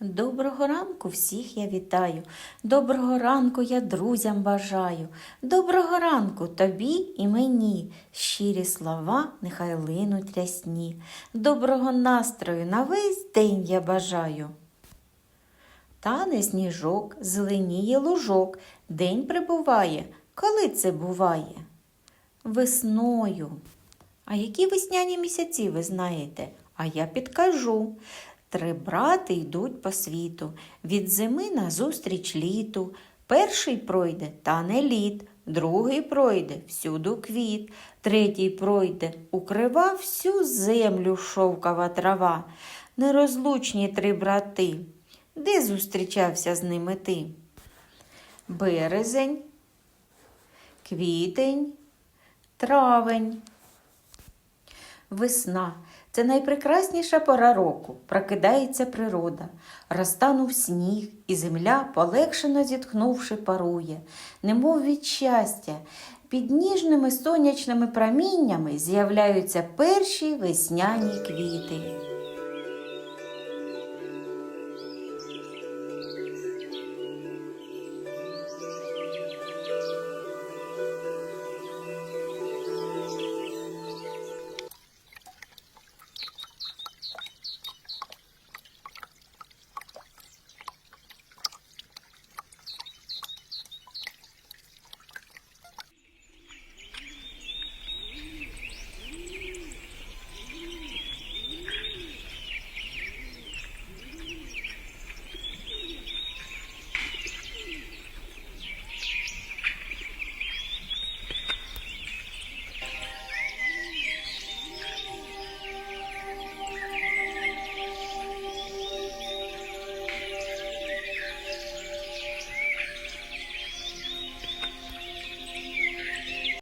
Доброго ранку всіх я вітаю. Доброго ранку я друзям бажаю. Доброго ранку тобі і мені. Щирі слова нехай линуть рясні. Доброго настрою на весь день я бажаю. Тане сніжок, зеленіє лужок, день прибуває. Коли це буває? Весною. А які весняні місяці ви знаєте? А я підкажу. Три брати йдуть по світу, від зими назустріч літу. Перший пройде та не лід, другий пройде всюду квіт, третій пройде укрива всю землю шовкова трава. Нерозлучні три брати. Де зустрічався з ними ти? Березень, квітень, травень. Весна це найпрекрасніша пора року. Прокидається природа, розтанув сніг, і земля, полегшено зітхнувши, парує, немов від щастя. Під ніжними сонячними проміннями з'являються перші весняні квіти.